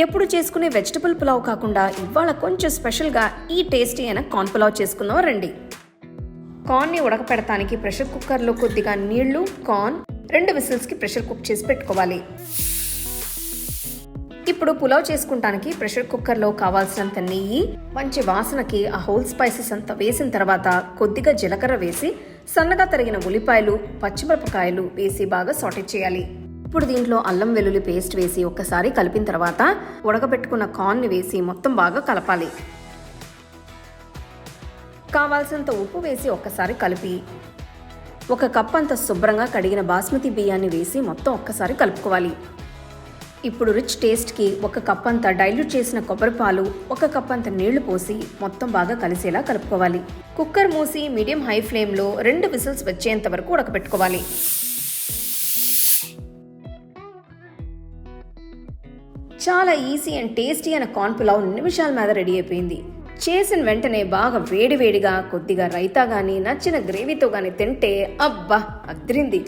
ఎప్పుడు చేసుకునే వెజిటబుల్ పులావ్ కాకుండా ఇవాళ కొంచెం స్పెషల్గా ఈ టేస్టీ అయిన కార్న్ పులావ్ చేసుకుందాం రండి. కార్న్ని ఉడకపెడతానికి ప్రెషర్ కుక్కర్లో కొద్దిగా నీళ్ళు కార్న్ రెండు విసిల్స్కి ప్రెషర్ కుక్ చేసి పెట్టుకోవాలి. ఇప్పుడు పులావ్ చేసుకుంటానికి ప్రెషర్ కుక్కర్లో కావాల్సినంత నెయ్యి మంచి వాసనకి ఆ హోల్ స్పైసెస్ అంతా వేసిన తర్వాత కొద్దిగా జీలకర్ర వేసి సన్నగా తరిగిన ఉల్లిపాయలు పచ్చిమిరపకాయలు వేసి బాగా సాటే చేయాలి. ఇప్పుడు దీంట్లో అల్లం వెల్లుల్లి పేస్ట్ వేసి ఒక్కసారి కలిపిన తర్వాత ఉడకబెట్టుకున్న కార్న్ని వేసి మొత్తం బాగా కలపాలి. కావాల్సినంత ఉప్పు వేసి ఒక్కసారి కలిపి ఒక కప్ అంత శుభ్రంగా కడిగిన బాస్మతి బియ్యాన్ని వేసి మొత్తం ఒక్కసారి కలుపుకోవాలి. ఇప్పుడు రిచ్ టేస్ట్కి ఒక కప్ అంత డైల్యూట్ చేసిన కొబ్బరి పాలు ఒక కప్ అంత నీళ్ళు పోసి మొత్తం బాగా కలిసేలా కలుపుకోవాలి. కుక్కర్ మూసి మీడియం హై ఫ్లేమ్లో రెండు విసిల్స్ వచ్చేంత వరకు ఉడకబెట్టుకోవాలి. చాలా ఈజీ అండ్ టేస్టీ అయిన కార్న్ పులావ్ నిమిషాల మీద రెడీ అయిపోయింది. చేసిన వెంటనే బాగా వేడివేడిగా కొద్దిగా రైతా కానీ నచ్చిన గ్రేవీతో కానీ తింటే అబ్బా అద్రింది.